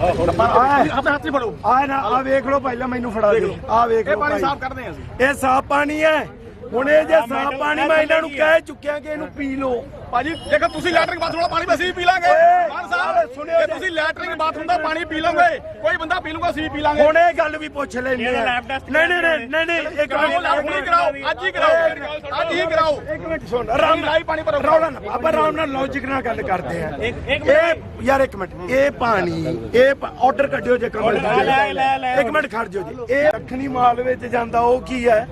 ਆਪਣੇ ਹੱਥ 'ਚ ਫੜੋ। ਆ ਨਾ ਆ ਵੇਖ ਲਓ ਪਹਿਲਾਂ ਮੈਨੂੰ ਫੜਾ ਦੇ। ਆ ਵੇਖ ਇਹ ਲਓ ਪਾਣੀ ਭਾਈ। ਸਾਫ਼ ਕਰਦੇ ਆ ਅਸੀਂ। ਇਹ ਸਾਫ਼ ਪਾਣੀ ਹੈ। ਹੁਣ ਇਹ ਜੇ ਸਾਫ਼ ਪਾਣੀ ਮੈਂ ਇਹਨਾਂ ਨੂੰ ਕਹਿ ਚੁੱਕਿਆ ਕਿ ਇਹਨੂੰ ਪੀ ਲਓ। ਭਾਜੀ ਦੇਖੋ ਤੁਸੀਂ ਲੈਟਰਿੰਗ ਬਾਥਰੂਮ ਦਾ ਪਾਣੀ ਵੀ ਅਸੀਂ ਪੀ ਲਾਂਗੇ। ਮਾਨ ਸਾਹਿਬ ਸੁਣਿਓ। ਤੁਸੀਂ ਲੈਟਰਿੰਗ ਬਾਥਰੂਮ ਦਾ ਪਾਣੀ ਪੀ ਲਓਗੇ ਕੋਈ ਬੰਦਾ ਪੀ ਲੂਗਾ ਅਸੀਂ ਪੀ ਲਾਂਗੇ। ਹੁਣ ਇਹ ਗੱਲ ਵੀ ਪੁੱਛ ਲੈਂਦੇ ਆ। ਨਹੀਂ ਨਹੀਂ ਨਹੀਂ ਨਹੀਂ ਇੱਕ ਮਿੰਟ। ਕਰਾਓ ਅੱਜ ਹੀ ਕਰਾਓ। ਅੱਜ ਹੀ ਕਰਾਓ। ਇੱਕ ਮਿੰਟ ਸੁਣ ਆਰਾਮ ਨਾਲ ਪਾਣੀ ਭਰੋ। ਰੌਲਾ ਨਾ ਆਪਾਂ ਆਰਾਮ ਨਾਲ ਲੌਜੀਕ ਨਾਲ ਗੱਲ ਕਰਦੇ ਆ। ਇਹ ਯਾਰ ਇੱਕ ਮਿੰਟ ਇਹ ਪਾਣੀ ਇਹ ਆਰਡਰ ਕੱਢਿਓ ਜੇ ਕਮਲ ਇੱਕ ਮਿੰਟ ਖੜ ਜਾਓ ਜੀ। ਇਹ ਦੱਖਣੀ ਮਾਲ ਵਿੱਚ ਜਾਂਦਾ ਉਹ ਕੀ ਹੈ?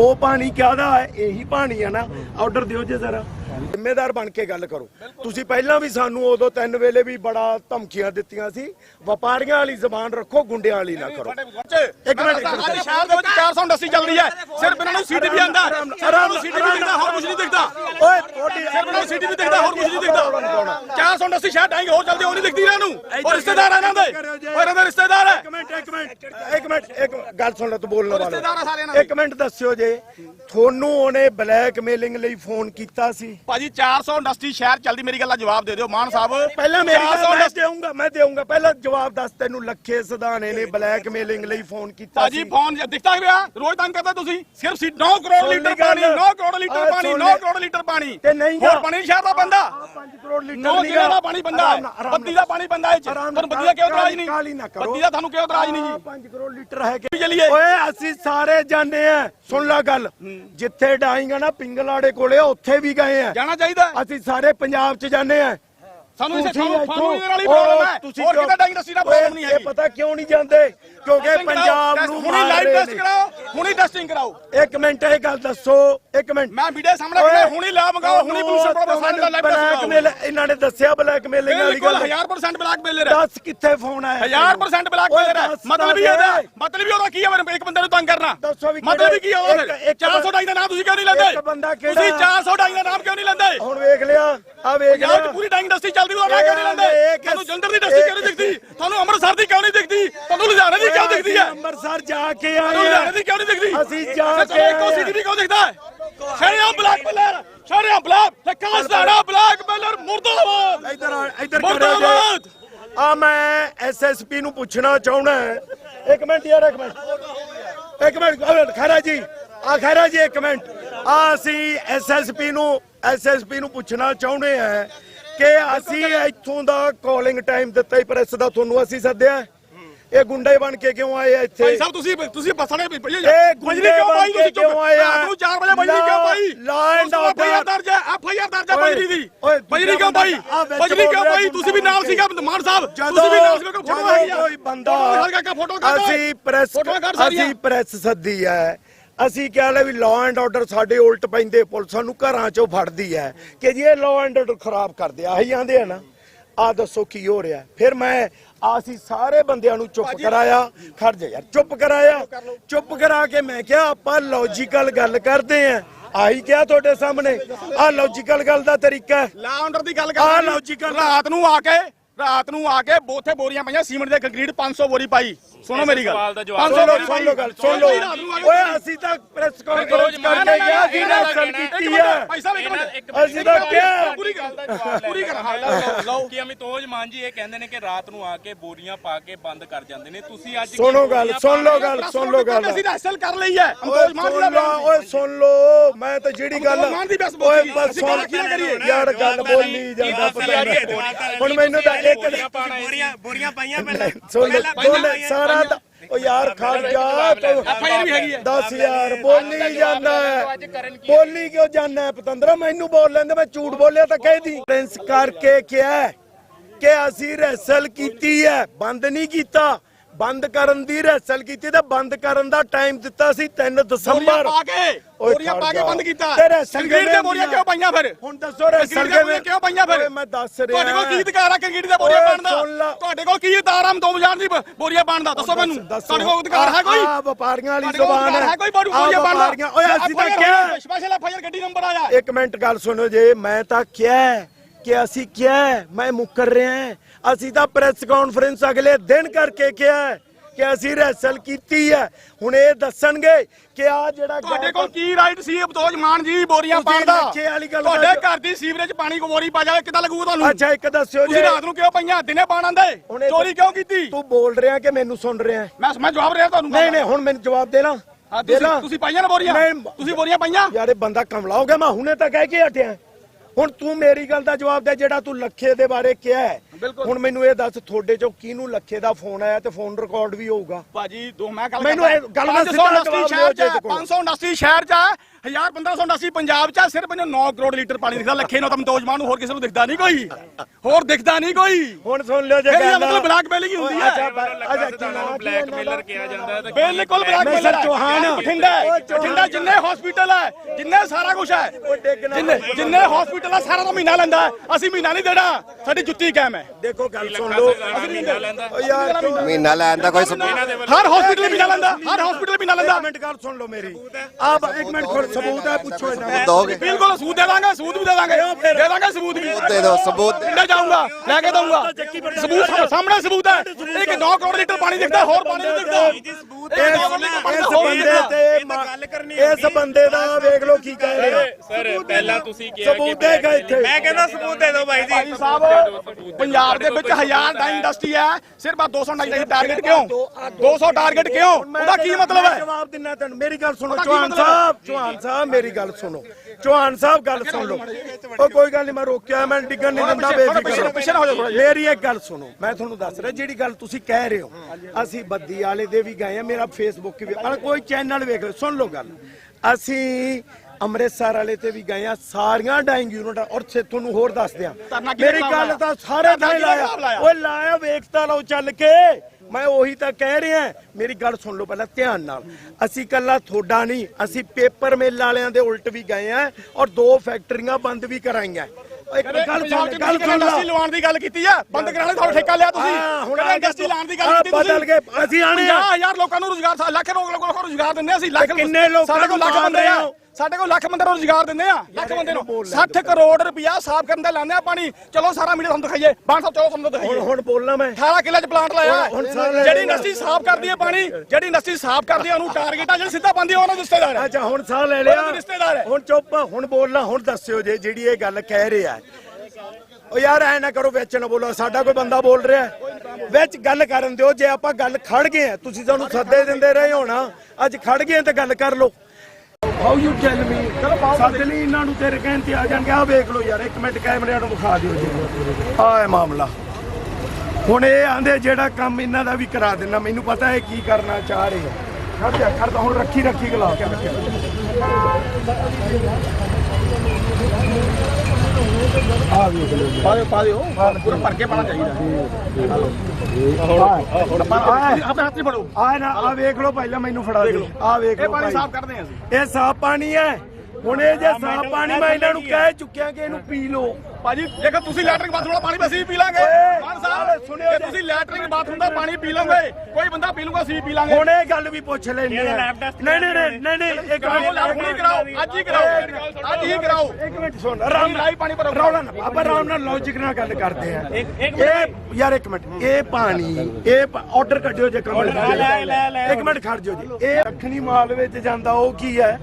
ਉਹ ਪਾਣੀ ਕਾਹਦਾ ਹੈ ਇਹੀ ਪਾਣੀ ਹੈ ਨਾ ਆਰਡਰ ਦਿਓ ਜੇ ਜ਼ਰਾ। ਜ਼ਿੰਮੇਦਾਰ ਬਣ ਕੇ ਗੱਲ ਕਰੋ। ਤੁਸੀਂ ਪਹਿਲਾਂ ਵੀ ਸਾਨੂੰ ਉਦੋਂ ਤਿੰਨ ਵੇਲੇ ਵੀ ਬੜਾ ਧਮਕੀਆਂ ਦਿੱਤੀਆਂ ਸੀ। ਵਪਾਰੀਆਂ ਵਾਲੀ ਜ਼ਬਾਨ ਰੱਖੋ ਗੁੰਡਿਆਂ ਵਾਲੀ ਨਾ ਕਰੋ। ਇੱਕ ਮਿੰਟ ਸ਼ਹਿਰ ਦੇ ਵਿੱਚ 480 ਚੱਲ ਰਹੀ ਹੈ। ਸਿਰਫ ਇਹਨਾਂ ਨੂੰ ਸੀਟੀਵੀ ਆਂਦਾ ਸਿਰਫ ਇਹਨਾਂ ਨੂੰ ਸੀਟੀਵੀ ਦਿਖਦਾ ਹੋਰ ਕੁਝ ਨਹੀਂ ਦਿਖਦਾ ਓਏ ਤੁਹਾਡੀ ਸਿਰਫ ਇਹਨਾਂ ਨੂੰ ਸੀਟੀਵੀ ਦਿਖਦਾ ਹੋਰ ਕੁਝ ਨਹੀਂ ਦਿਖਦਾ 480 ਸ਼ਹਿਰ ਡਾਂਗੇ ਹੋਰ ਚੱਲਦੇ ਉਹ ਨਹੀਂ ਦਿਖਦੀ ਇਹਨਾਂ ਨੂੰ ਉਹ ਰਿਸ਼ਤੇਦਾਰ ਆ ਇਹਨਾਂ ਦੇ ਉਹ ਇਹਨਾਂ ਦੇ ਰਿਸ਼ਤੇਦਾਰ ਹੈ ਇੱਕ ਮਿੰਟ ਇੱਕ ਮਿੰਟ ਇੱਕ ਮਿੰਟ ਇੱਕ ਗੱਲ ਸੁਣ ਲੈ ਤੂੰ ਬੋਲਣ ਵਾਲਾ। ਇੱਕ ਮਿੰਟ ਦੱਸਿਓ ਜੇ। ਤੁਹਾਨੂੰ ਉਹਨੇ ਬਲੈਕਮੇਲਿੰਗ ਲਈ ਫੋਨ ਕੀਤਾ ਸੀ? ਭਾਜੀ 400 ਇੰਡਸਟਰੀ ਸ਼ਹਿਰ ਚੱਲਦੀ ਮੇਰੀ ਗੱਲ ਜਵਾਬ ਦੇ ਦਿਓ ਮਾਨ ਸਾਹਿਬ। ਪਹਿਲਾਂ ਮੇਰੀ 400 ਗੱਲ ਮੈਂ ਦੇਊਂਗਾ ਮੈਂ ਦੇਊਂਗਾ। ਪਹਿਲਾਂ ਜਵਾਬ ਦੱਸ ਤੈਨੂੰ ਲੱਖੇ ਸਦਾਨੇ ਨੇ ਬਲੈਕਮੇਲਿੰਗ ਲਈ ਫੋਨ ਕੀਤਾ ਭਾਜੀ ਫੋਨ ਦਿਖਦਾ ਪਿਆ ਰੋਜ਼ ਤੰਗ ਕਰਦਾ ਤੁਸੀਂ। ਸਿਰਫ ਸੀ 9 ਕਰੋੜ ਲੀਟਰ। ਪਾਣੀ 9 ਕਰੋੜ ਲੀਟਰ ਪਾਣੀ ਸੁਣ 9 ਲੈ। ਕਰੋੜ ਲੀਟਰ ਪਾਣੀ। ਤੇ ਨਹੀਂ। ਹੋਰ ਪਾਣੀ ਨਹੀਂ ਸ਼ਹਿਰ ਦਾ ਬੰਦਾ। 5 ਕਰੋੜ ਲੀਟਰ 9। ਕਿਲੋ ਦਾ ਪਾਣੀ ਬੰਦਾ ਹੈ। ਬੱਤੀ ਦਾ ਪਾਣੀ ਬੰਦਾ ਇਹ ਚ। ਆਰਾਮ ਤੁਹਾਨੂੰ ਬੱਤੀ ਦਾ ਕਿਉਂ ਇਤਰਾਜ਼ ਨਹੀਂ। ਬੱਤੀ ਦਾ ਤੁਹਾਨੂੰ ਕਿਉਂ ਇਤਰਾਜ਼ ਨਹੀਂ? ਜੀ 5 ਕਰੋੜ ਲੀਟਰ ਹੈ ਚੱਲੀਏ। ਓਏ ਅਸੀਂ ਸਾਰੇ ਜਾਣੇ ਆ। ਸੁਣ ਲੈ ਗੱਲ। ਜਿੱਥੇ ਡਾਈਂਗਾ ਨਾ ਪਿੰਗਲਾੜੇ ਕੋਲੇ ਉੱਥੇ ਵੀ ਗਏ ਆ। ਜਾਣਾ ਚਾਹੀਦਾ। ਅਸੀਂ ਸਾਰੇ ਪੰਜਾਬ 'ਚ ਜਾਂਦੇ ਆ। ਸਾਨੂੰ ਇਸੇ ਤੁਹਾਨੂੰ ਹੀ ਉਹ ਪ੍ਰੋਬਲਮ ਹੈ। ਤੁਸੀਂ ਹੋਰ ਕਿਤੇ ਇੰਡਸਟਰੀ ਦਾ ਪ੍ਰੋਬਲਮ ਨਹੀਂ ਇਹ ਹੈਗੀ। ਪਤਾ ਕਿਉਂ ਨਹੀਂ ਜਾਂਦੇ? ਕਿਉਂਕਿ ਪੰਜਾਬ ਕਰਾਓ, ਨੂੰ ਹੁਣੀ ਲਾਈਵ ਟੈਸਟ ਕਰਾਓ ਹੁਣੀ ਟੈਸਟਿੰਗ ਕਰਾਓ। ਇੱਕ ਮਿੰਟ ਇਹ ਗੱਲ ਦੱਸੋ ਇੱਕ ਮਿੰਟ। ਮੈਂ ਵੀਡੀਓ ਸਾਹਮਣੇ ਖੜਾ ਹੁਣੀ ਲਾ ਮੰਗਾਓ ਹੁਣੀ ਪੁਲਿਸ ਪ੍ਰੋਬਲਮ ਦਾ ਲਾਈਵ ਬਲੈਕਮੇਲ ਇਹਨਾਂ ਨੇ ਦੱਸਿਆ ਬਲੈਕਮੇਲਿੰਗ ਵਾਲੀ ਬਿਲਕੁਲ ਗੱਲ। 1000% ਬਲੈਕ ਮੇਲਰ ਹੈ। ਦੱਸ ਕਿੱਥੇ ਫੋਨ ਆਇਆ 1000% ਬਲੈਕ ਮੇਲਰ ਹੈ। ਮਤਲਬ ਹੀ ਇਹਦਾ। ਮਤਲਬ ਹੀ ਉਹਦਾ ਕੀ ਹੈ ਇੱਕ ਬੰਦੇ ਨੂੰ ਤੰਗ ਕਰਨਾ। ਦੱਸੋ ਵੀ ਮਤਲਬ ਹੀ ਕੀ ਹੈ ਉਹਦਾ ਇੱਕ- ਫਿਰ? ਇੱਕ 400 ਡਾਈ ਦਾ ਨਾਮ ਤੁਸੀਂ ਕਿਉਂ ਨਹੀਂ ਲੈਂਦੇ? ਤੁਸੀਂ 400 ਡਾਈ ਦਾ ਨਾਮ ਕਿਉਂ ਨਹੀਂ ਲੈਂਦੇ? ਹੁਣ ਵੇਖ ਲਿਆ ਆ ਵੇਖ ਲਿਆ। ਪੂਰੀ ਡਾਈਂਗ ਇੰਡਸਟਰੀ ਚੱਲਦੀ ਉਹਦਾ ਨਾਮ ਕਿਉਂ ਨਹੀਂ ਕਿਸ- ਤੁਹਾਨੂੰ ਜਲੰਧਰ ਦੀ ਇੰਡਸਟਰੀ ਕਿਉਂ ਨਹੀਂ ਦਿਖਦੀ? ਤੁਹਾਨੂੰ ਅੰਮ੍ਰਿਤਸਰ ਦੀ ਕਿਉਂ ਨਹੀਂ ਦਿਖਦੀ? ਤੁਹਾਨੂੰ ਲੁਧਿਆਣੇ ਦੀ ਕਿਉਂ ਦਿਖਦੀ ਹੈ? ਅੰਮ੍ਰਿਤਸਰ ਜਾ ਕੇ ਆਏ ਲੁਧਿਆਣੇ ਦੀ ਕਿਉਂ ਨਹੀਂ ਦਿਖਦੀ? ਅਸੀਂ ਜਾ ਕੇ ਇੱਕੋ ਸਿਟੀ ਵੀ ਕਿਉਂ ਦਿਖਦਾ ਹੈ? ਸ਼ਰਿਆਮ ਬਲੈਕ ਮੇਲਰ ਸ਼ਰਿਆਮ ਬਲੈਕ ਤੇ ਕਾਸਦਾੜਾ ਬਲੈਕ ਮੇਲਰ ਮੁਰਦਾਬਾਦ। ਇੱਧਰ ਆ ਇੱਧਰ ਮੁਰਦਾਬਾਦ। ਆ ਮੈਂ ਐਸਐਸਪੀ ਨੂੰ ਪੁੱਛਣਾ ਚਾਹਣਾ ਇੱਕ ਮਿੰਟ ਯਾਰ ਇੱਕ ਮਿੰਟ। ਇੱਕ ਮਿੰਟ ਖੈਰਾ ਜੀ। ਆ ਖੈਰਾ ਜੀ ਇੱਕ ਮਿੰਟ। ਆ ਅਸੀਂ ਐਸਐਸਪੀ ਨੂੰ ਐਸਐਸਪੀ ਨੂੰ ਪੁੱਛਣਾ ਚਾਹੁੰਦੇ ਆ ਕਿ ਅਸੀਂ ਇੱਥੋਂ ਦਾ ਕਾਲਿੰਗ ਟਾਈਮ ਦਿੱਤਾ ਹੀ ਪ੍ਰੈਸ ਦਾ ਤੁਹਾਨੂੰ ਅਸੀਂ ਸੱਦਿਆ। ਇਹ ਗੁੰਡੇ ਬਣ ਕੇ ਕਿਉਂ ਆਏ ਆ ਇੱਥੇ? ਭਾਈ ਸਾਹਿਬ ਤੁਸੀਂ ਤੁਸੀਂ ਬੱਸਾਂ ਦੇ ਇਹ ਬਜਰੀ ਕਿਉਂ ਪਾਈ ਤੁਸੀਂ ਕਿਉਂ ਆਏ ਆ? ਰਾਤ ਨੂੰ 4 ਵਜੇ ਬਜਰੀ ਕਿਉਂ ਪਾਈ and order। ਐਫਆਈਆਰ ਦਰਜ ਹੈ। ਐਫਆਈਆਰ ਦਰਜ ਹੈ ਬਜਰੀ ਦੀ। ਓਏ, ਬਜਰੀ ਕਿਉਂ ਪਾਈ ਬਜਰੀ ਕਿਉਂ ਪਾਈ ਤੁਸੀਂ ਵੀ ਨਾਲ ਸੀਗਾ ਮਾਨ ਸਾਹਿਬ। ਤੁਸੀਂ ਵੀ ਨਾਲ ਸੀਗਾ ਫੋਟੋ ਕੋਈ ਬੰਦਾ ਅਸੀਂ ਪ੍ਰੈਸ ਅਸੀਂ ਪ੍ਰੈਸ ਸੱਦੀ ਹੈ। ਅਸੀਂ ਕਿਹਾ ਲੈ ਵੀ ਲਾਅ ਐਂਡ ਆਰਡਰ ਸਾਡੇ ਉਲਟ ਪੈਂਦੇ ਪੁਲਿਸ ਸਾਨੂੰ ਘਰਾਂ ਚੋਂ ਫੜਦੀ ਹੈ ਕਿ ਜੀ ਇਹ ਲਾਅ ਐਂਡ ਆਰਡਰ ਖਰਾਬ ਕਰਦੇ ਆ ਆਹੀ ਆਂਦੇ ਆ ਨਾ। ਆ ਦੱਸੋ ਕੀ ਹੋ ਰਿਹਾ। ਫਿਰ ਮੈਂ ਅਸੀਂ ਸਾਰੇ ਬੰਦਿਆਂ ਨੂੰ ਚੁੱਪ ਕਰਾਇਆ। ਖੜ ਜਾ ਯਾਰ ਚੁੱਪ ਕਰਾਇਆ। ਚੁੱਪ ਕਰਾ ਕੇ ਮੈਂ ਕਿਹਾ ਆਪਾਂ ਲੌਜੀਕਲ ਗੱਲ ਕਰਦੇ ਆਂ। ਆਹੀ ਕਿਹਾ ਤੁਹਾਡੇ ਸਾਹਮਣੇ। ਆ ਲੌਜੀਕਲ ਗੱਲ ਦਾ ਤਰੀਕਾ ਲਾ ਅੰਡਰ ਦੀ ਗੱਲ ਕਰ logical- ਰਾਤ ਨੂੰ ਆ ਕੇ ਰਾਤ ਨੂੰ ਆ ਕੇ ਬੋਥੇ ਬੋਰੀਆਂ ਪਈਆਂ ਸੀਮੈਂਟ ਦੇ ਕੰਕਰੀਟ 500 ਬੋਰੀ ਪਾਈ। ਸੁਣੋ ਮੇਰੀ ਗੱਲ। ਸਵਾਲ ਦਾ ਜਵਾਬ 500 ਸੁਣ ਲਓ ਬੋਰੀ ਸੁਣ ਲਓ ਗੱਲ ਸੁਣ ਲਓ। ਓਏ ਅਸੀਂ ਤਾਂ ਪ੍ਰੈਸ ਕਾਨਫਰੰਸ ਕਰਕੇ ਗਿਆ ਸੀ ਰੈਸਲ ਕੀਤੀ ਹੈ? ਭਾਈ ਸਾਹਿਬ ਇੱਕ ਮਿੰਟ ਅਸੀਂ ਤਾਂ ਕਿਹਾ। ਪੂਰੀ ਗੱਲ ਦਾ ਜਵਾਬ ਪੂਰੀ ਕਰ ਹਾਂ ਲਓ ਕਿ ਅਮਿਤੋਜ ਮਾਨ ਜੀ ਇਹ ਕਹਿੰਦੇ ਨੇ ਕਿ ਰਾਤ ਨੂੰ ਆ ਕੇ ਬੋਰੀਆਂ ਪਾ ਕੇ ਬੰਦ ਕਰ ਜਾਂਦੇ ਨੇ। ਤੁਸੀਂ ਅੱਜ ਸੁਣੋ ਗੱਲ ਸੁਣ ਲਓ ਗੱਲ ਸੁਣ ਲਓ ਗੱਲ। ਅਸੀਂ ਰੈਸਲ ਕਰ ਲਈ ਹੈ। ਅੰਦੋਜ ਮਾਨ ਲਓ ਓਏ ਸੁਣ ਲਓ। ਮੈਂ ਤਾਂ ਜਿਹੜੀ ਗੱਲ ਦੀ ਓਏ ਬਸ ਸੁਣ ਗੱਲ ਕੀ ਕਰੀਏ? ਯਾਰ ਗੱਲ ਬੋਲੀ ਜਾਂਦਾ ਪਤਾ ਨਹੀਂ। ਹੁਣ ਮੈਨੂੰ ਤਾਂ ਇੱਕ ਬੋਰੀਆਂ ਬੋਰੀਆਂ ਪਾਈਆਂ ਸੁਣ ਲੈ ਦੋਨੇ ਸਾਰਾ ਓ ਯਾਰ ਜਾ FIR ਵੀ ਹੈਗੀ ਹੈ। 10000 ਬੋਲੀ ਜਾਂਦਾ ਹੈ। ਬੋਲੀ ਕਿਉਂ ਜਾਂਦਾ ਹੈ? ਪਤੰਦਰਾ ਮੈਨੂੰ ਬੋਲ ਲੈਂਦੇ ਮੈਂ ਝੂਠ ਬੋਲਿਆ ਤਾਂ ਕਹਿਦੀ ਪ੍ਰਿੰਸ ਕਰਕੇ ਕਿਹਾ ਕਿ ਅਸੀਂ ਰੈਸਲ ਕੀਤੀ ਹੈ। ਬੰਦ ਨਹੀਂ ਕੀਤਾ। ਬੰਦ ਕਰਨ ਦੀ ਰੈਸਲ ਕੀਤੀ ਤੇ ਬੰਦ ਕਰਨ ਦਾ ਟਾਈਮ ਦਿੱਤਾ ਸੀ 3 ਬੋਰੀਆਂ ਦਸੰਬਰ ਪਾ ਕੇ ਓਏ ਬੋਰੀਆਂ ਪਾ ਕੇ। ਬੰਦ ਕੀਤਾ। ਤੇ ਰੈਸਲ ਦੇ ਬੋਰੀਆਂ ਕਿਉਂ ਪਾਈਆਂ ਫਿਰ? ਹੁਣ ਦੱਸੋ ਰੈਸਲ ਕੰਕਰੀਟ ਦੇ ਬੋਰੀਆਂ ਕਿਉਂ ਪਾਈਆਂ ਫਿਰ? ਓਏ ਮੈਂ ਦੱਸ ਰਿਹਾ। ਤੁਹਾਡੇ ਕੋਲ ਕੀ ਅਧਿਕਾਰ ਆ ਕੰਕਰੀਟ ਦੇ ਬੋਰੀਆਂ ਓਏ ਪਾਉਣ ਦਾ? ਸੁਣ ਲਾ। ਤੁਹਾਡੇ ਕੋਲ ਕੀ ਅਧਿਕਾਰ ਆ ਦੋ ਬਾਜ਼ਾਰ ਦੀ ਬ- ਬੋਰੀਆਂ ਪਾਉਣ ਦਾ? ਦੱਸੋ ਮੈਨੂੰ। ਤੁਹਾਡੇ ਕੋਲ ਅਧਿਕਾਰ ਹੈ ਕੋਈ? ਆ ਵਪਾਰੀਆਂ ਵਾਲੀ ਤੁਹਾਡੇ ਕੋਲ ਜ਼ੁਬਾਨ ਅਧਿਕਾਰ ਹੈ ਹੈ। ਕੋਈ ਬੋਰੀ- ਆਹ ਬੋਰੀਆਂ ਪਾਉਣ ਦਾ? ਵਪਾਰੀਆਂ। ਓਏ ਅਸੀਂ ਤਾਂ ਕਿਹਾ ਸਪੈਸ਼ਲ ਐਫਆਈਆਰ ਗੱਡੀ ਨੰਬਰ ਆਇਆ। ਇੱਕ ਮਿੰਟ ਗੱਲ ਸੁਣੋ ਜੇ ਮੈਂ ਤਾਂ ਕਿਹਾ ਕਿ ਅਸੀਂ ਕਿਹਾ ਮੈਂ ਮੁੱਕਰ ਰਿਹਾ। ਅਸੀਂ ਤਾਂ ਪ੍ਰੈਸ ਕਾਨਫਰੰਸ ਅਗਲੇ ਦਿਨ ਕਰਕੇ ਕਿਹਾ ਕਿ ਅਸੀਂ ਰੈਸਲ ਕੀਤੀ ਹੈ। ਹੁਣ ਇਹ ਦੱਸਣਗੇ ਕਿ ਆ ਜਿਹੜਾ ਤੁਹਾਡੇ ਕੋਲ ਕੀ ਰਾਈਟ ਸੀ? ਅਬਤੋਜ ਮਾਨ ਜੀ ਬੋਰੀਆਂ ਤੁਸੀਂ ਪਾਉਣ ਦਾ। ਤੁਹਾਡੇ ਘਰ ਦੀ ਸੀਵਰੇਜ ਪਾਣੀ ਬੋਰੀ ਪਾ ਜਾਵੇ ਕਿੱਦਾਂ ਲੱਗੂ ਤੁਹਾਨੂੰ। ਅੱਛਾ ਇੱਕ ਦੱਸਿਓ ਤੁਸੀਂ ਜੀ। ਰਾਤ ਨੂੰ ਕਿਉਂ ਪਈਆਂ? ਦਿਨੇ ਪਾਣ ਆਂਦੇ ਚੋਰੀ ਕਿਉਂ ਕੀਤੀ? ਤੂੰ ਬੋਲ ਰਿਹਾ ਕਿ ਮੈਨੂੰ ਸੁਣ ਰਿਹਾ ਮੈਂ ਮੈਂ ਜਵਾਬ ਰਿਹਾ ਤੁਹਾਨੂੰ ਨਹੀਂ ਨਹੀਂ ਹੁਣ ਮੈਨੂੰ ਜਵਾਬ ਦੇ ਲਾ ਹਾਂ, ਦੇ ਲਾ ਤੁਸੀਂ ਤੁਸੀਂ ਪਾਈਆਂ ਨਾ ਬੋਰੀਆਂ? ਨਹੀਂ। ਤੁਸੀਂ ਬੋਰੀਆਂ ਪਾਈਆਂ? ਯਾਰ ਇਹ ਬੰਦਾ ਕਮਲਾ ਹੋ ਗਿਆ ਮੈਂ ਹੁਣੇ ਤਾਂ ਕਹਿ ਕੇ ਹਟਿਆ। ਹੁਣ ਤੂੰ ਮੇਰੀ ਗੱਲ ਦਾ ਜਵਾਬ ਦੇ ਜਿਹੜਾ ਤੂੰ ਲੱਖੇ ਦੇ ਬਾਰੇ ਕਿਹਾ ਹੈ। ਹੁਣ ਮੈਨੂੰ ਇਹ ਦੱਸ ਤੁਹਾਡੇ ਚੋਂ ਕਿਹਨੂੰ ਲੱਖੇ ਦਾ ਫੋਨ ਆਇਆ ਤੇ ਫੋਨ ਰਿਕਾਰਡ ਵੀ ਹੋਊਗਾ? ਭਾਜੀ ਦੋ ਮੈਂ ਗੱਲ ਮੈਨੂੰ ਇਹ ਗੱਲ ਦਾ ਸਿੱਧਾ 579 ਜਵਾਬ ਸ਼ਹਿਰ ਚ ਦਿਓ ਹੈ, ਜੇ ਕੋਲ। 579 ਸ਼ਹਿਰ ਚ ਹੈ, 1000 1579 ਪੰਜਾਬ ਚ ਸਿਰਫ ਮੈਨੂੰ 9 ਕਰੋੜ ਲੀਟਰ ਪਾਣੀ ਦਿਖਦਾ ਲੱਖੇ ਨੂੰ ਤਾਂ ਮਤੋਜ ਮਾਨ ਨੂੰ ਹੋਰ ਕਿਸੇ ਨੂੰ ਦਿਖਦਾ ਨਹੀਂ ਕੋਈ। ਹੋਰ ਦਿਖਦਾ ਨਹੀਂ ਕੋਈ। ਹੁਣ ਸੁਣ ਲਿਓ ਜੇ ਗੱਲ। ਮਤਲਬ ਬਲੈਕਮੇਲਿੰਗ ਹੀ ਹੁੰਦੀ ਹੈ। ਅੱਛਾ ਕੀ ਨਾਮ ਦਾ? ਕਿਹਾ ਜਾਂਦਾ ਹੈ ਬਿਲਕੁਲ ਬਲੈਕਮੇਲਰ ਸਰ ਚੌਹਾਨ। ਬਠਿੰਡਾ। ਬਠਿੰਡਾ ਜਿੰਨੇ ਹਸਪੀਟਲ ਹੈ ਜਿੰਨੇ ਸਾਰਾ ਕੁਝ ਹੈ ਜਿੰਨੇ ਜਿੰਨੇ ਹਸਪੀਟਲ ਹੈ ਸਾਰਾ ਤਾਂ ਮਹੀਨਾ ਲੈਂਦਾ। ਅਸੀਂ ਮਹੀਨਾ ਨਹੀਂ ਦੇਣਾ। ਸਾਡੀ ਜੁੱਤੀ ਕਾਇਮ ਹੈ। ਦੇਖੋ ਗੱਲ ਸੁਣ ਲਓ। ਓ ਯਾਰ ਕਿਉਂ- ਮਹੀਨਾ ਲੈਣ ਦਾ ਕੋਈ ਸਬੂਤ? ਹਰ ਹਸਪੀਟਲ ਮਹੀਨਾ ਲੈਂਦਾ ਹਰ ਹਸਪੀਟਲ ਮਹੀਨਾ ਲੈਂਦਾ। ਇੱਕ ਮਿੰਟ ਗੱਲ ਸੁਣ ਲਓ ਮੇਰੀ। ਆਪ ਇੱਕ ਮਿੰਟ ਖੜ ਸਬੂਤ ਹੈ। ਪੁੱਛੋ ਇਹਨਾਂ ਨੂੰ। ਦੋਗੇ ਬਿਲਕੁਲ ਸਬੂਤ ਦੇ ਦਾਂਗੇ ਸਬੂਤ ਵੀ ਦੇ ਦਾਂਗੇ। ਦੇ ਦਾਂਗੇ ਸਬੂਤ ਵੀ। ਦੇ ਦਿਓ ਸਬੂਤ ਪਿੰਡਾ ਜਾਊਂਗਾ ਲੈ ਕੇ ਦਊਂਗਾ ਸਬੂਤ ਸਾ- ਸਾਹਮਣੇ ਸਬੂਤ ਹੈ। ਇੱਕ 9 ਕਰੋੜ ਲੀਟਰ ਪਾਣੀ ਦਿਖਦਾ ਹੋਰ ਪਾਣੀ ਨਹੀਂ ਦਿਖਦਾ। ਇਸ ਬੰਦੇ ਤੇ ਮ- ਇਸ ਬੰਦੇ ਦਾ ਵੇਖ ਲਓ ਕੀ ਕਹਿ ਰਿਹਾ। ਸਰ ਪਹਿਲਾਂ ਤੁਸੀਂ ਕਿਹਾ ਸਬੂਤ ਦੇਗਾ ਇੱਥੇ। ਮੈਂ ਕਹਿੰਦਾ ਸਬੂਤ ਦੇ ਦਿਓ ਬਾਈ ਭਾਈ ਸਾਹਿਬ ਪੰਜਾਬ ਦੇ ਵਿੱਚ ਹਜ਼ਾਰ ਦਾ ਇੰਡਸਟਰੀ ਹੈ ਸਿਰਫ ਆ 200 ਦਾ ਟਾਰਗੇਟ ਕਿਉਂ? 200 ਟਾਰਗੇਟ ਕਿਉਂ? ਉਹਦਾ ਕੀ ਮਤਲਬ ਹੈ? ਜਵਾਬ ਦਿੰਨਾ ਤੈਨੂੰ ਮੇਰੀ ਗੱਲ ਸੁਣੋ ਚੌਹਾਨ? ਸਾਹਿਬ ਚੌਹਾਨ ਸਾਹਿਬ ਮੇਰੀ ਗੱਲ ਸੁਣੋ। ਚੌਹਾਨ ਸਾਹਿਬ ਗੱਲ ਸੁਣ ਲਓ। ਉਹ ਕੋਈ ਗੱਲ ਨਹੀਂ ਮੈਂ ਰੋਕਿਆ ਮੈਂ ਡਿੱਗਣ ਨਹੀਂ ਦਿੰਦਾ ਬੇਫਿਕਰ। ਮੇਰੀ ਇੱਕ ਗੱਲ ਸੁਣੋ ਮੈਂ ਤੁਹਾਨੂੰ ਦੱਸ ਰਿਹਾ ਜਿਹੜੀ ਗੱਲ ਤੁਸੀਂ ਕਹਿ ਰਹੇ ਹੋ ਅਸੀਂ ਬੱਦੀ ਵਾਲੇ ਦੇ ਵੀ ਗਏ ਆ ਮੇਰਾ ਫੇਸਬੁੱਕ ਵੀ ਆਹ ਕੋਈ ਚੈਨਲ ਵੇਖ ਲਓ ਸੁਣ ਲਓ ਗੱਲ। ਅਸੀਂ ਅੰਮ੍ਰਿਤਸਰ ਵਾਲੇ ਤੇ ਵੀ ਗਏ ਆ ਸਾਰੀਆਂ ਡਾਈਂਗ ਯੂਨਿਟ ਔਰ ਸੇ ਤੁਹਾਨੂੰ ਹੋਰ ਦੱਸ ਦਿਆਂ। ਮੇਰੀ ਗੱਲ? ਤਾਂ ਸਾਰੇ ਥਾਂ ਲਾਇਆ? ਓਏ ਲਾਇਆ ਵੇਖਤਾ ਲਓ ਚੱਲ ਕੇ। ਮੈਂ ਉਹੀ ਤਾਂ ਕਹਿ ਰਿਹਾ ਮੇਰੀ ਗੱਲ ਸੁਣ ਲਓ ਪਹਿਲਾਂ ਧਿਆਨ ਨਾਲ। ਅਸੀਂ ਕੱਲਾ ਤੁਹਾਡਾ ਨਹੀਂ ਅਸੀਂ ਪੇਪਰ ਮਿਲ ਵਾਲਿਆਂ ਦੇ ਉਲਟ ਵੀ ਗਏ ਆ ਔਰ ਦੋ ਫੈਕਟਰੀਆਂ ਬੰਦ ਵੀ ਕਰਾਈਆਂ। ਇੱਕ ਗੱਲ ਸੁਣ ਗੱਲ ਸੁਣ ਇੰਡਸਟਰੀ ਲਓ ਲਵਾਉਣ ਦੀ ਗੱਲ ਕੀਤੀ ਆ ਬੰਦ ਕਰਾਉਣ ਦਾ ਠੇਕਾ ਲਿਆ ਤੁਸੀਂ ਹਾਂ, ਹੁਣ ਹੁਣ ਇੰਡਸਟਰੀ ਲਾਉਣ ਦੀ ਗੱਲ ਹਾਂ, ਕੀਤੀ ਤੁਸੀਂ ਬਦਲ ਗਏ। ਅਸੀਂ ਆਉਣੇ ਆ। 50000 ਲੋਕਾਂ ਨੂੰ ਰੋਜ਼ਗਾਰ ਲੱਖ ਲੋਕਾਂ ਨੂੰ ਰੋਜ਼ਗਾਰ ਦਿੰਦੇ ਅਸੀਂ ਲੱਖ ਕਿੰਨੇ ਲੋਕਾਂ ਨੂੰ ਲੱਖ ਬੰਦੇ ਆ? ਸਾਡੇ ਕੋਲ ਲੱਖ ਬੰਦੇ ਨੂੰ ਰੋਜ਼ਗਾਰ ਦਿੰਦੇ ਆ ਲੱਖ ਬੰਦੇ ਨੂੰ। ਬੋਲ ਲੈ। 60 ਕਰੋੜ ਰੁਪਇਆ ਸਾਫ਼ ਕਰਨ ਦਾ ਲਾਉਂਦੇ ਆ ਪਾਣੀ। ਚਲੋ ਸਾਰਾ ਮੀਡੀਆ ਤੁਹਾਨੂੰ ਦਿਖਾਈਏ 500 ਚਲੋ ਤੁਹਾਨੂੰ ਦਿਖਾਈਏ। ਹੁਣ ਬੋਲਣਾ ਮੈਂ। 18 ਕਿੱਲੇ ਚ ਪਲਾਂਟ ਲਾਇਆ। ਜਿਹੜੀ ਇੰਡਸਟਰੀ ਸਾਫ਼ ਕਰਦੀ ਹੈ ਪਾਣੀ ਜਿਹੜੀ ਇੰਡਸਟਰੀ ਸਾਫ਼ ਕਰਦੀ ਹੈ ਉਹਨੂੰ ਟਾਰਗੇਟ ਆ ਜਿਹੜੀ ਸਿੱਧਾ ਹੈ ਉਹਨਾਂ ਦੇ ਰਿਸ਼ਤੇਦਾਰ ਹੈ ਅੱਛਾ ਹੁਣ ਸਾਹ ਲੈ ਲਿਆ। ਰਿਸ਼ਤੇਦਾਰ। ਹੁਣ ਚੁੱਪ ਹੁਣ ਬੋਲਣਾ ਹੁਣ ਦੱਸਿਓ ਜੇ ਜਿਹੜੀ ਇਹ ਗੱਲ ਕਹਿ ਰਿਹਾ ਉਹ ਯਾਰ ਐ ਨਾ ਕਰੋ ਵਿੱਚ ਨਾ ਬੋਲੋ ਸਾਡਾ ਕੋਈ ਬੰਦਾ ਬੋਲ ਰਿਹਾ। ਵਿੱਚ ਗੱਲ ਕਰਨ ਦਿਓ ਜੇ ਆਪਾਂ ਗੱਲ ਖੜ ਗਏ ਤੁਸੀਂ ਸਾਨੂੰ ਸੱਦੇ ਦਿੰਦੇ ਰਹੇ ਹੋਣਾ ਅੱਜ ਖੜ ਗਏ ਤਾਂ ਗੱਲ ਕਰ ਲਓ। ਹਾਊ ਯੂ ਟੈਲ ਮੀ ਸੱਦ ਲਈ ਇਹਨਾਂ ਨੂੰ ਤੇਰੇ ਕਹਿਣ ਤੇ ਆ ਜਾਣਗੇ। ਆ ਵੇਖ ਲਓ ਯਾਰ ਇੱਕ ਮਿੰਟ ਕੈਮਰਿਆਂ ਨੂੰ ਵਿਖਾ ਦਿਓ ਜੀ। ਆ ਹੈ ਮਾਮਲਾ। ਹੁਣ ਇਹ ਆਂਦੇ ਜਿਹੜਾ ਕੰਮ ਇਹਨਾਂ ਦਾ ਵੀ ਕਰਾ ਦੇਣਾ ਮੈਨੂੰ ਪਤਾ ਹੈ ਕੀ ਕਰਨਾ ਚਾਹ ਰਹੇ ਆ। ਖੜ ਜਾ ਖੜ ਜਾ ਹੁਣ ਰੱਖੀ ਰੱਖੀ ਗਲਾ ਕੇ ਰੱਖਿਆ। ਪਾ ਦਿਓ ਪਾ ਦਿਓ ਪੂਰਾ ਭਰ ਕੇ ਪਾਣਾ ਚਾਹੀਦਾ। ਆਪਣੇ ਹੱਥ ਨਹੀਂ ਫੜੋ। ਆ ਨਾ ਆ ਵੇਖ ਲਓ ਪਹਿਲਾਂ ਮੈਨੂੰ ਫੜਾ ਦਿਓ। ਆ ਵੇਖ ਇਹ ਲਓ ਪਾਣੀ ਭਾਈ। ਸਾਫ਼ ਕਰਦੇ ਆ ਅਸੀਂ। ਇਹ ਸਾਫ਼ ਪਾਣੀ ਹੈ। ਹੁਣ ਇਹ ਜੇ ਸਾਫ਼ ਪਾਣੀ ਮੈਂ ਇਹਨਾਂ ਨੂੰ ਕਹਿ ਚੁੱਕਿਆ ਕਿ ਇਹਨੂੰ ਪੀ ਲਓ। ਭਾਜੀ ਜੇਕਰ ਤੁਸੀਂ ਲੈਟਰਿੰਗ ਬਾਥਰੂਮ ਦਾ ਪਾਣੀ ਵੀ ਅਸੀਂ ਪੀ ਲਾਂਗੇ। ਮਾਨ ਸਾਹਿਬ ਸੁਣਿਓ। ਤੁਸੀਂ ਲੈਟਰਿੰਗ ਬਾਥਰੂਮ ਦਾ ਪਾਣੀ ਪੀ ਲਓਗੇ ਕੋਈ ਬੰਦਾ ਪੀ ਲੂਗਾ ਅਸੀਂ ਪੀ ਲਾਂਗੇ। ਹੁਣ ਇਹ ਗੱਲ ਵੀ ਪੁੱਛ ਲੈਣੀ ਹੈ ਨਹੀਂ ਨਹੀਂ ਨਹੀਂ ਨਹੀਂ ਨਹੀਂ ਇੱਕ ਕਰਾਓ ਲਾਜ਼ਮੀ ਕਰਾਓ ਅੱਜ ਹੀ ਕਰਾਓ। ਅੱਜ ਹੀ ਕਰਾਓ। ਇੱਕ ਮਿੰਟ ਸੁਣ। ਆਰਾਮ ਨਾਲ ਲਾਈ ਪਾਣੀ ਭਰੋ ਰੌਲਾ ਨਾ ਆਪਾਂ ਆਰਾਮ ਨਾਲ ਲੌਜੀਕ ਨਾਲ ਗੱਲ ਕਰਦੇ ਆ। ਇਹ ਯਾਰ ਇੱਕ ਮਿੰਟ ਇਹ ਪਾਣੀ ਇਹ ਆਰਡਰ ਕੱਢਿਓ ਜੇ ਕਮਲ ਇੱਕ ਮਿੰਟ ਖੜ ਜਾਓ ਜੀ। ਇਹ ਦੱਖਣੀ ਮਾਲਵੇ ਚ ਜਾਂਦਾ ਉਹ ਕੀ ਹੈ?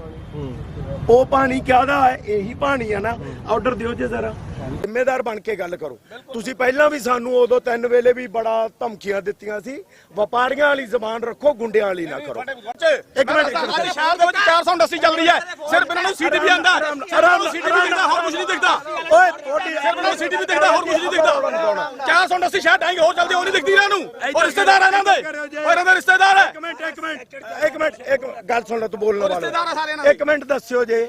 ਉਹ ਪਾਣੀ ਕਿਹਦਾ ਹੈ? ਇਹੀ ਪਾਣੀ ਹੈ ਨਾ। ਆਰਡਰ ਦਿਓ ਜੇ ਜ਼ਰਾ। ਜ਼ਿੰਮੇਦਾਰ ਬਣ ਕੇ ਗੱਲ ਕਰੋ। ਤੁਸੀਂ ਪਹਿਲਾਂ ਵੀ ਸਾਨੂੰ ਉਦੋਂ ਤਿੰਨ ਵੇਲੇ ਵੀ ਬੜਾ ਧਮਕੀਆਂ ਦਿੱਤੀਆਂ ਸੀ। ਵਪਾਰੀਆਂ ਵਾਲੀ ਜ਼ਬਾਨ ਰੱਖੋ ਗੁੰਡਿਆਂ ਵਾਲੀ ਨਾ ਕਰੋ। ਇੱਕ ਮਿੰਟ ਅੱਜ ਸ਼ਹਿਰ ਦੇ ਵਿੱਚ 480 ਚੱਲ ਰਹੀ ਹੈ। ਸਿਰਫ ਇਹਨਾਂ ਨੂੰ ਸੀਟੀ ਵੀ ਆਂਦਾ। ਸਿਰਫ ਸੀਟੀ ਵੀ ਦਿਖਦਾ ਹੋਰ ਕੁਝ ਨਹੀਂ ਦਿਖਦਾ। ਓਏ ਤੁਹਾਡੀ ਸਿਰਫ ਇਹਨਾਂ ਨੂੰ ਸੀਟੀ ਵੀ ਦਿਖਦਾ ਹੋਰ ਕੁਝ ਨਹੀਂ ਦਿਖਦਾ। 480 ਸ਼ਹਿਰ ਡਾਂਗੇ ਹੋਰ ਚੱਲਦੇ ਉਹ ਨਹੀਂ ਦਿਖਦੀ ਇਹਨਾਂ ਨੂੰ। ਉਹ ਰਿਸ਼ਤੇਦਾਰ ਇਹਨਾਂ ਦੇ। ਉਹ ਇਹਨਾਂ ਦੇ ਰਿਸ਼ਤੇਦਾਰ ਹੈ ਇੱਕ ਮਿੰਟ ਇੱਕ ਮਿੰਟ ਇੱਕ ਮਿੰਟ ਇੱਕ ਗੱਲ ਸੁਣ ਲੈ ਤੂੰ ਬੋਲਣ ਵਾਲਾ। ਰਿਸ਼ਤੇਦਾਰ ਆ ਸਾਰੇ ਇਹਨਾਂ ਦੇ। ਇੱਕ ਮਿੰਟ ਦੱਸਿਓ ਜੇ।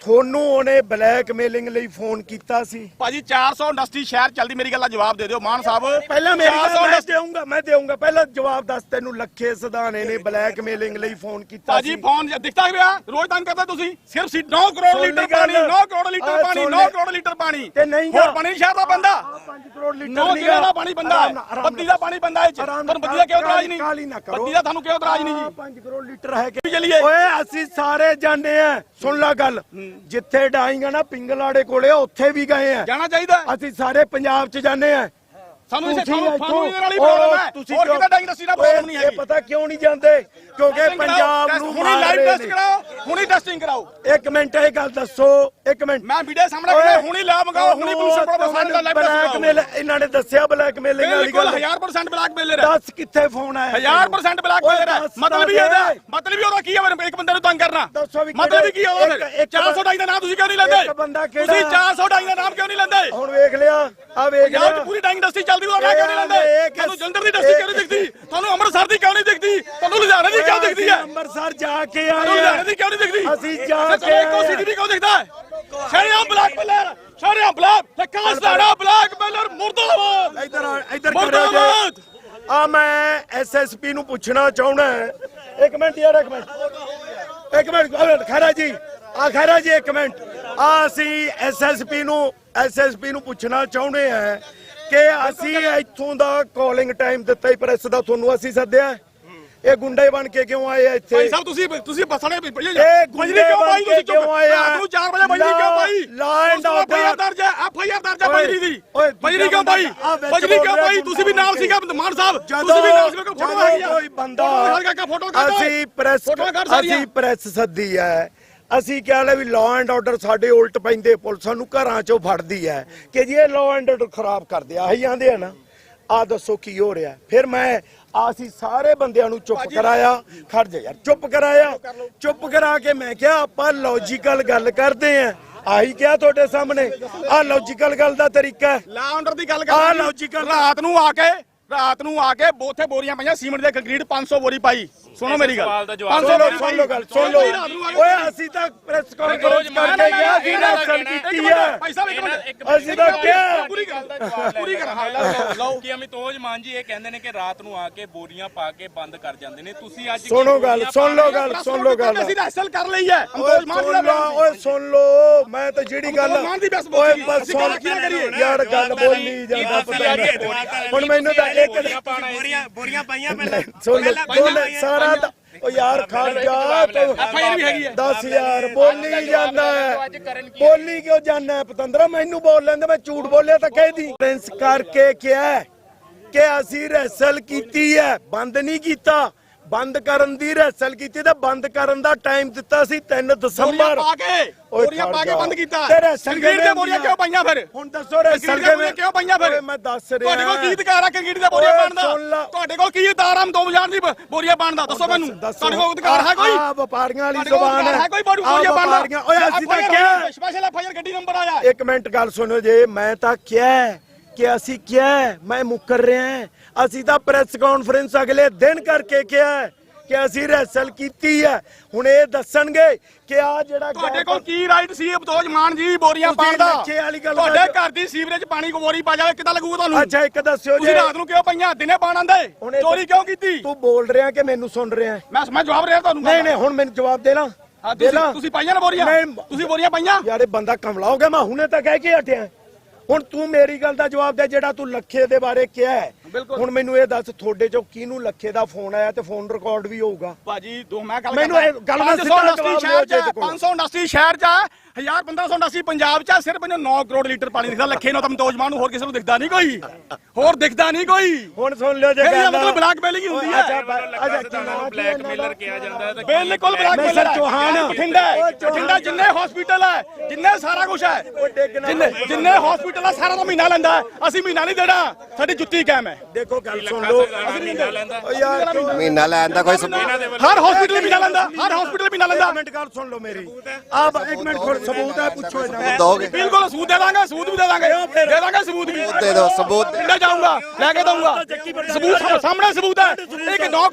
ਤੁਹਾਨੂੰ ਉਹਨੇ ਬਲੈਕਮੇਲਿੰਗ ਲਈ ਫੋਨ ਕੀਤਾ ਸੀ? ਭਾਜੀ 400 ਇੰਡਸਟਰੀ ਸ਼ਹਿਰ ਚੱਲਦੀ ਮੇਰੀ ਗੱਲ ਦਾ ਜਵਾਬ ਦੇ ਦਿਓ ਮਾਨ ਸਾਹਿਬ ਪਹਿਲਾਂ ਮੇਰੀ 400 ਗੱਲ ਮੈਂ ਦੇਊਂਗਾ ਮੈਂ ਦੇਊਂਗਾ ਪਹਿਲਾਂ ਜਵਾਬ ਦੱਸ ਤੈਨੂੰ ਲੱਖੇ ਸਦਾਨੇ ਨੇ ਬਲੈਕਮੇਲਿੰਗ ਲਈ ਫੋਨ ਕੀਤਾ ਭਾਜੀ ਫੋਨ ਦਿਖਦਾ ਪਿਆ ਰੋਜ਼ ਤੰਗ ਕਰਦਾ ਤੁਸੀਂ ਸਿਰਫ ਸੀ 9 ਕਰੋੜ ਲੀਟਰ। ਪਾਣੀ 9 ਕਰੋੜ ਲੀਟਰ ਪਾਣੀ ਸੁਣ 9 ਲਈ। ਕਰੋੜ ਲੀਟਰ ਪਾਣੀ ਤੇ ਨਹੀਂ ਹੋਰ। ਪਾਣੀ ਨਹੀਂ ਸ਼ਹਿਰ ਦਾ ਬੰਦਾ 5 ਕਰੋੜ ਲੀਟਰ 9 ਨੀਗਾ। ਕਿਲੋ ਦਾ ਪਾਣੀ ਬੰਦਾ ਬੱਤੀ। ਦਾ ਪਾਣੀ ਬੰਦਾ ਹੈ ਆਰਾਮ ਤੁਹਾਨੂੰ ਬੱਤੀ ਦਾ ਕਿਉਂ ਇਤਰਾਜ਼ ਨਹੀਂ ਕਾਹਲੀ ਨਾ ਕਰੋ। ਬੱਤੀ ਦਾ ਤੁਹਾਨੂੰ ਕਿਉਂ ਇਤਰਾਜ਼ ਨਹੀਂ ਜੀ 5 ਕਰੋੜ ਲੀਟਰ ਹੈ ਕਿ ਚੱਲੀਏ ਓਏ ਅਸੀਂ ਸਾਰੇ ਜਾਣੇ ਆ ਸੁਣ ਲੈ ਗੱਲ ਜਿੱਥੇ ਡਾਈਂਗਾ ਨਾ ਪਿੰਗਲਾੜੇ ਕੋਲੇ ਉੱਥੇ ਵੀ ਗਏ ਆ ਜਾਣਾ ਚਾਹੀਦਾ। ਅਸੀਂ ਸਾਰੇ ਪੰਜਾਬ ਚ ਜਾਂਦੇ ਆ ਸਾਨੂੰ ਇਸੇ ਤੁਹਾਨੂੰ ਹੀ ਉਹ ਪ੍ਰੋਬਲਮ ਹੈ। ਤੁਸੀਂ ਹੋਰ ਕਿਤੇ ਡਾਈਂਗ ਇੰਡਸਟਰੀ ਨਾਲ ਪ੍ਰੋਬਲਮ ਨਹੀਂ ਇਹ ਹੈਗੀ। ਪਤਾ ਕਿਉਂ ਨਹੀਂ ਜਾਂਦੇ? ਕਿਉਂਕਿ ਪੰਜਾਬ ਨੂੰ ਹੁਣੀ ਲਾਈਵ ਟੈਸਟ ਨੇ। ਕਰਾਓ ਹੁਣੀ ਟੈਸਟਿੰਗ ਕਰਾਓ। ਇੱਕ ਮਿੰਟ ਇਹ ਗੱਲ ਦੱਸੋ ਇੱਕ ਮਿੰਟ। ਮੈਂ ਵੀਡੀਓ ਸਾਹਮਣੇ ਕਹਿੰਦਾ ਹੁਣੀ ਲਾ ਮੰਗਾਓ ਹੁਣੀ ਪੁਲਿਸ ਕੋਲ ਸਾਡੇ ਦਾ ਲਾਈਵ ਟੈਸਟ ਬਲੈਕਮੇਲ ਇਹਨਾਂ ਨੇ ਦੱਸਿਆ ਬਲੈਕਮੇਲਿੰਗ ਵਾਲੀ ਗੱਲ। 1000% ਬਲੈਕ ਮੇਲਰ ਹੈ। ਦੱਸ ਕਿੱਥੇ ਫੋਨ ਆਇਆ 1000% ਬਲੈਕ ਓਏ ਮੇਲਰ ਹੈ। ਦੱਸ ਮਤਲਬ ਹੀ ਇਹਦਾ ਦੇ। ਮਤਲਬ ਹੀ ਉਹਦਾ ਕੀ ਹੈ? ਇੱਕ ਬੰਦੇ ਨੂੰ ਤੰਗ ਕਰਨਾ। ਦੱਸੋ ਵੀ ਮਤਲਬ ਹੀ ਕੀ ਹੈ ਇੱਕ 400 ਡਾਈ ਦਾ ਨਾਮ ਤੁਸੀਂ ਕਿਉਂ ਨਹੀਂ ਲੈਂਦੇ? ਇੱਕ ਬੰਦਾ ਕਿਹੜਾ- ਤੁਸੀਂ 400 ਡਾਈ ਦਾ ਨਾਮ ਕਿਉਂ ਨਹੀਂ ਲੈਂਦੇ? ਹੁਣ ਵੇਖ ਲਿਆ ਆ ਵੇਖ ਲਿਆ। ਪੂਰੀ ਡਾਈਂਗ ਇੰਡਸਟਰੀ ਚੱਲਦੀ ਉਹਦਾ ਨਾਮ ਕਿਉਂ ਨਹੀਂ ਲੈਂਦੇ ਤੁਹਾਨੂੰ ਜਲੰਧਰ ਦੀ ਇੰਡਸਟਰੀ ਕਿਉਂ ਨਹੀਂ ਦਿਖਦੀ? ਤੁਹਾਨੂੰ ਅੰਮ੍ਰਿਤਸਰ ਦੀ ਕਿਉਂ ਨਹੀਂ ਦਿਖਦੀ? ਤੁਹਾਨੂੰ ਲੁਧਿਆਣੇ ਦੀ ਕਿਉਂ ਦਿਖਦੀ ਹੈ? ਅੰਮ੍ਰਿਤਸਰ ਜਾ ਕੇ ਆਏ ਲੁਧਿਆਣੇ ਦੀ ਕਿਉਂ ਨਹੀਂ ਦਿਖਦੀ? ਅਸੀਂ ਜਾ ਕੇ ਇੱਕੋ ਆਏ ਸੀਟੀਵੀ ਕਿਉਂ ਦਿਖਦਾ ਹੈ? ਸ਼ਰਿਆਮ ਬਲੈਕ ਮੇਲਰ ਸ਼ਰਿਆਮ ਬਲੈਕ ਤੇ ਕਾਸਟਾੜਾ ਬਲੈਕ ਮੇਲਰ ਮੁਰਦਾਬਾਦ। ਇੱਧਰ ਆ ਇੱਧਰ। ਕਰੋ ਜੀ। ਆ ਮੈਂ ਐਸਐਸਪੀ ਨੂੰ ਪੁੱਛਣਾ ਚਾਹੁੰਦਾ ਇੱਕ ਮਿੰਟ ਯਾਰ ਇੱਕ ਮਿੰਟ। ਇੱਕ ਮਿੰਟ ਖੈਰਾ ਜੀ। ਆ ਖੈਰਾ ਜੀ ਇੱਕ ਮਿੰਟ। ਆ ਅਸੀਂ ਐਸਐਸਪੀ ਨੂੰ ਐਸਐਸਪੀ ਨੂੰ ਪੁੱਛਣਾ ਚਾਹੁੰਦੇ ਆ ਕਿ ਅਸੀਂ ਇੱਥੋਂ ਦਾ ਕਾਲਿੰਗ ਟਾਈਮ ਦਿੱਤਾ ਹੀ ਪ੍ਰੈਸ ਦਾ ਤੁਹਾਨੂੰ ਅਸੀਂ ਸੱਦਿਆ। ਇਹ ਗੁੰਡੇ ਬਣ ਕੇ ਕਿਉਂ ਆਏ ਆ ਇੱਥੇ? ਭਾਈ ਸਾਹਿਬ ਤੁਸੀਂ ਤੁਸੀਂ ਬੱਸਾਂ ਨੇ ਇਹ ਗੁੰਡੇ ਕਿਉਂ ਪਾਈ ਤੁਸੀਂ ਕਿਉਂ ਆਏ ਆ? ਰਾਤ ਨੂੰ 4 ਵਜੇ ਬਜਲੀ ਕਿਉਂ ਪਾਈ and order। ਐਫਆਈਆਰ ਦਰਜ ਹੈ ਐਫਆਈਆਰ ਦਰਜ ਹੈ ਬਜਲੀ ਦੀ। ਓਏ, ਬਜਲੀ ਕਿਉਂ ਪਾਈ ਆ ਬਜਲੀ ਕਿਉਂ ਪਾਈ ਤੁਸੀਂ ਵੀ ਨਾਲ ਸੀਗਾ ਮਾਨ ਸਾਹਿਬ। ਤੁਸੀਂ ਵੀ ਨਾਲ ਸੀਗਾ ਫੋਟੋ ਆ ਜਦੋਂ ਕੋਈ ਬੰਦਾ ਅਸੀਂ ਪ੍ਰੈਸ ਅਸੀਂ ਪ੍ਰੈਸ ਸੱਦੀ ਹੈ। ਅਸੀਂ ਕਹਿ ਲਿਆ ਵੀ ਲਾਅ ਐਂਡ ਆਰਡਰ ਸਾਡੇ ਉਲਟ ਪੈਂਦੇ ਪੁਲਿਸ ਸਾਨੂੰ ਘਰਾਂ ਚੋਂ ਫੜਦੀ ਹੈ ਕਿ ਜੀ ਇਹ ਲਾਅ ਐਂਡ ਆਰਡਰ ਖਰਾਬ ਕਰਦੇ ਆ ਆਹੀ ਆਂਦੇ ਆ ਨਾ। ਆ ਦੱਸੋ ਕੀ ਹੋ ਰਿਹਾ। ਫਿਰ ਮੈਂ ਅਸੀਂ ਸਾਰੇ ਬੰਦਿਆਂ ਨੂੰ ਚੁੱਪ ਕਰਾਇਆ। ਖੜ ਜਾ ਯਾਰ ਚੁੱਪ ਕਰਾਇਆ। ਚੁੱਪ ਕਰਾ ਕੇ ਮੈਂ ਕਿਹਾ ਆਪਾਂ ਲੌਜੀਕਲ ਗੱਲ ਕਰਦੇ ਆ। ਆਹੀ ਕਿਹਾ ਤੁਹਾਡੇ ਸਾਹਮਣੇ। ਆ ਲੌਜੀਕਲ ਗੱਲ ਦਾ ਤਰੀਕਾ ਹੈ। ਲਾ ਆਰਡਰ ਦੀ ਗੱਲ ਆਹ ਕਰ logical- ਰਾਤ ਨੂੰ ਆ ਕੇ ਰਾਤ ਨੂੰ ਆ ਕੇ ਉੱਥੇ ਬੋਰੀਆਂ ਪਈਆਂ ਸੀਮੈਂਟ ਦੇ ਕੰਕਰੀਟ 500 ਬੋਰੀ ਪਾਈ। ਸੁਣੋ ਮੇਰੀ ਗੱਲ। ਸਵਾਲ ਦਾ ਜਵਾਬ 500 ਸੁਣ ਲਓ ਸੁਣ ਲਓ ਗੱਲ ਸੁਣ ਲਓ। ਓਏ ਅਸੀਂ ਤਾਂ ਪ੍ਰੈਸ ਕਾਨਫਰੰਸ ਕਰਕੇ ਗਿਆ ਸੀ ਨਾ ਸਰ ਕੀਤੀ ਹੈ? ਅਸੀਂ ਤਾਂ ਕਿਹਾ। ਪੂਰੀ ਗੱਲ ਪੂਰੀ ਕਰ ਹਾਂ ਲਓ ਕਿ ਅਮਿਤੋਜ ਮਾਨ ਜੀ ਇਹ ਕਹਿੰਦੇ ਨੇ ਕਿ ਰਾਤ ਨੂੰ ਆ ਕੇ ਬੋਰੀਆਂ ਪਾ ਕੇ ਬੰਦ ਕਰ ਜਾਂਦੇ ਨੇ। ਤੁਸੀਂ ਅੱਜ ਸੁਣੋ ਗੱਲ ਸੁਣ ਲਓ ਗੱਲ ਸੁਣ ਲਓ ਗੱਲ। ਅਸੀਂ ਤਾਂ ਹਾਸਲ ਕਰ ਲਈ ਹੈ। ਓਏ ਅੰਦੋਜ ਮਾਨ ਜੀ ਸੁਣ ਦਾ ਲਓ ਬਿਆਨ ਓਏ ਸੁਣ ਲਓ ਮੈਂ ਤਾਂ ਜਿਹੜੀ ਗੱਲ ਦੀ ਓਏ ਬਸ ਸੁਣ। ਗੱਲ ਕੀ ਨਾ ਕਰੀਏ? ਯਾਰ ਗੱਲ ਬੋਲੀ ਜਾਂਦਾ ਪਤਾ ਨਹੀਂ ਹੁਣ ਮੈਨੂੰ ਤਾਂ ਇੱਕ ਬੋਰੀਆਂ ਬੋਰੀਆਂ ਪਾਈਆਂ ਪਹਿਲਾਂ। ਸੁਣ ਲੈ ਬੋਲ ਸਾਰਾ ਤਾਂ- ਓ ਯਾਰ ਖੜ ਜਾ ਤੂੰ FIR ਵੀ ਹੈਗੀ ਹੈ। 10000 ਬੋਲੀ ਜਾਂਦਾ ਹੈ। ਬੋਲੀ ਕਿਉਂ ਜਾਂਦਾ ਹੈ ਪਤੰਦਰਾ? ਮੈਨੂੰ ਬੋਲ ਲੈਂਦੇ ਮੈਂ ਝੂਠ ਬੋਲਿਆ ਤਾਂ ਕਹਿਦੀ ਪ੍ਰਿੰਸ ਕਰਕੇ ਕਿਹਾ ਹੈ ਕਿ ਅਸੀਂ ਰੈਸਲ ਕੀਤੀ ਹੈ ਬੰਦ ਨਹੀਂ ਕੀਤਾ। ਬੰਦ ਕਰਨ ਦੀ ਰੈਸਲ ਕੀਤੀ ਤੇ ਬੰਦ ਕਰਨ ਦਾ ਟਾਈਮ ਦਿੱਤਾ ਸੀ 3 ਬੋਰੀਆਂ ਦਸੰਬਰ ਪਾ ਕੇ ਓਏ ਬੋਰੀਆਂ ਪਾ ਕੇ। ਬੰਦ ਕੀਤਾ। ਤੇ ਰੈਸਲ ਦੇ ਬੋਰੀਆਂ? ਕਿਉਂ ਪਾਈਆਂ ਫਿਰ? ਹੁਣ ਦੱਸੋ ਰੈਸਲ ਕਿਉਂ ਪਾਈਆਂ ਫਿਰ? ਮੈਂ ਦੱਸ ਰਿਹਾ। ਤੁਹਾਡੇ ਕੋਲ ਕੀ ਅਧਿਕਾਰ ਆ ਕੰਕਰੀਟ ਦੀਆਂ ਬੋਰੀਆਂ ਓਏ ਪਾਉਣ ਸੁਣ ਲਾ। ਦਾ ਤੁਹਾਡੇ ਕੋਲ ਕੀ ਅਧਿਕਾਰ ਆ? ਦੋ ਵਜਾਣ ਦੀ ਬ- ਬੋਰੀਆਂ ਪਾਉਣ ਦਾ? ਦੱਸੋ ਮੈਨੂੰ। ਤੁਹਾਡੇ ਕੋਲ ਅਧਿਕਾਰ ਹੈ ਕੋਈ? ਆ ਵਪਾਰੀਆਂ ਵਾਲੀ ਤੁਹਾਡੇ ਕੋਲ ਜ਼ੁਬਾਨ ਅਧਿਕਾਰ ਹੈ। ਹੈ ਕੋਈ? ਬੋਰੀ- ਆਹ ਬੋਰੀਆਂ ਪਾਉਣ ਦਾ? ਵਪਾਰੀਆਂ- ਓਏ ਅਸੀਂ ਤਾਂ ਕਿਹਾ ਸਪੈਸ਼ਲ ਐਫਆਈਆਰ ਗੱਡੀ ਨੰਬਰ ਆਇਆ। ਇੱਕ ਮਿੰਟ ਗੱਲ ਸੁਣੋ ਜੇ ਮੈਂ ਤਾਂ ਕਿਹਾ ਹੈ ਕਿ ਅਸੀਂ ਕਿਹਾ ਮੈਂ ਮੁੱਕਰ ਰਿਹਾ ਹਾਂ। ਅਸੀਂ ਤਾਂ ਪ੍ਰੈਸ ਕਾਨਫਰੰਸ ਅਗਲੇ ਦਿਨ ਕਰਕੇ ਕਿਹਾ ਕਿ ਅਸੀਂ ਰੈਸਲ ਕੀਤੀ ਹੈ। ਹੁਣ ਇਹ ਦੱਸਣਗੇ ਕਿ ਆ ਜਿਹੜਾ ਤੁਹਾਡੇ ਕੋਲ ਕੀ ਰਾਈਟ ਸੀ? ਅਬਤੋਜ ਮਾਨ ਜੀ ਬੋਰੀਆਂ ਪਾਉਣ ਦਾ। ਤੁਹਾਡੇ। ਘਰ ਦੀ ਸੀਵਰੇਜ ਪਾਣੀ ਬੋਰੀ ਪਾ ਜਾਵੇ ਕਿੱਦਾਂ ਲੱਗੂਗਾ ਤੁਹਾਨੂੰ। ਅੱਛਾ ਇੱਕ ਦੱਸਿਓ ਤੁਸੀਂ ਜੇ ਰਾਤ ਨੂੰ ਕਿਉਂ ਪਈਆਂ? ਦਿਨੇ ਪਾਣ ਆਂਦੇ ਚੋਰੀ ਕਿਉਂ ਕੀਤੀ? ਤੂੰ ਬੋਲ ਰਿਹਾ ਕਿ ਮੈਨੂੰ ਸੁਣ ਰਿਹਾ? ਮੈਂ ਮੈਂ ਜਵਾਬ ਰਿਹਾ ਤੁਹਾਨੂੰ ਨਹੀਂ ਨਹੀਂ ਹੁਣ ਮੈਨੂੰ ਜਵਾਬ ਦੇ ਲਾ। ਹਾਂ, ਦੇ ਲਾ। ਤੁਸੀਂ ਪਾਈਆਂ ਨਾ ਬੋਰੀਆਂ? ਤੁਸੀਂ ਬੋਰੀਆਂ ਪਾਈਆਂ? ਯਾਰ ਇਹ ਬੰਦਾ ਕਮਲਾ ਹੋ ਗਿਆ ਮੈਂ ਹੁਣੇ ਤਾਂ ਕਹਿ ਕੇ ਹਟਿਆ। ਹੁਣ ਤੂੰ ਮੇਰੀ ਗੱਲ ਦਾ ਜਵਾਬ ਦੇ ਜਿਹੜਾ ਤੂੰ ਲੱਖੇ ਦੇ ਬਾਰੇ ਕਿਹਾ ਹੈ। ਬਿਲਕੁਲ। ਹੁਣ ਮੈਨੂੰ ਇਹ ਦੱਸ ਤੁਹਾਡੇ ਚੋਂ ਕਿਹਨੂੰ ਲੱਖੇ ਦਾ ਫੋਨ ਆਇਆ ਤੇ ਫੋਨ ਰਿਕਾਰਡ ਵੀ ਹੋਊਗਾ? ਬਾਜੀ ਦੋ ਮੈਂ ਗੱਲ ਮੈਨੂੰ ਇਹ ਗੱਲ ਦਾ 500 ਸਿੱਧਾ ਜਵਾਬ ਸ਼ਹਿਰ ਚ ਦਿਓ ਜੇ ਕੋਲ। 500 ਇੰਡਸਟਰੀ ਸ਼ਹਿਰ ਚ ਹੈ, 1000 1500 ਇੰਡਸਟਰੀ ਪੰਜਾਬ ਚ ਸਿਰਫ ਇਹਨੂੰ 9 ਕਰੋੜ ਲੀਟਰ ਪਾਣੀ ਦਿਖਦਾ ਲੱਖੇ ਨੂੰ ਤਾਂ ਮਤੋਜਮਾਨ ਨੂੰ ਹੋਰ ਕਿਸੇ ਨੂੰ ਦਿਖਦਾ ਨਹੀਂ ਕੋਈ। ਹੋਰ ਦਿਖਦਾ ਨਹੀਂ ਕੋਈ। ਹੁਣ ਸੁਣ ਲਿਓ ਜੇ ਗੱਲ। ਮਤਲਬ ਬਲੈਕਮੇਲਿੰਗ ਹੀ ਹੁੰਦੀ ਹੈ। ਅੱਛਾ ਅੱਛਾ ਕਿਹਾ ਜਾਂਦਾ ਬਿਲਕੁਲ ਬਲੈਕਮੇਲਰ ਮਿਸਟਰ ਚੌਹਾਨ। ਬਠਿੰਡਾ। ਬਠਿੰਡਾ ਜਿੰਨੇ ਹਸਪੀਟਲ ਹੈ ਜਿੰਨੇ ਸਾਰਾ ਕੁਝ ਹੈ ਜਿੰਨੇ ਜਿੰਨੇ ਹਸਪੀਟਲ ਹੈ ਸਾਰਾ ਦਾ ਮਹੀਨਾ ਲੈਂਦਾ। ਅਸੀਂ ਮਹੀਨਾ ਨਹੀਂ ਦੇਣਾ। ਸਾਡੀ ਜੁੱਤੀ ਕਾਇਮ ਹੈ। ਦੇਖੋ ਗੱਲ ਸੁਣ ਲਓ। ਯਾਰ ਮਹੀਨਾ ਲੈਣ ਦਾ ਕੋਈ ਸਬੂਤ ਹਰ ਹਸਪੀਟਲ ਮਹੀਨਾ ਲੈਂਦਾ ਹਰ ਹਸਪੀਟਲ ਮਹੀਨਾ ਲੈਂਦਾ। ਮਿੰਟ ਗੱਲ ਸੁਣ ਲਓ ਮੇਰੀ। ਆ ਇੱਕ ਮਿੰਟ ਖੁਦ ਸਬੂਤ ਹੈ ਪੁੱਛੋ ਇਹਨਾਂ ਨੂੰ। ਦੋਗੇ ਬਿਲਕੁਲ ਸਬੂਤ ਦੇ ਦਾਂਗੇ ਸਬੂਤ ਵੀ ਦੇ ਦਾਂਗੇ। ਦੇ ਦਾਂਗੇ ਸਬੂਤ ਵੀ। ਦੇ ਦਿਓ, ਸਬੂਤ। ਪਿੰਡਾਂ ਜਾਊਂਗਾ ਲੈ ਕੇ ਦਊਂਗਾ। ਸਬੂਤ ਸਾਹਮਣੇ ਸਬੂਤ ਹੈ। ਇੱਕ 9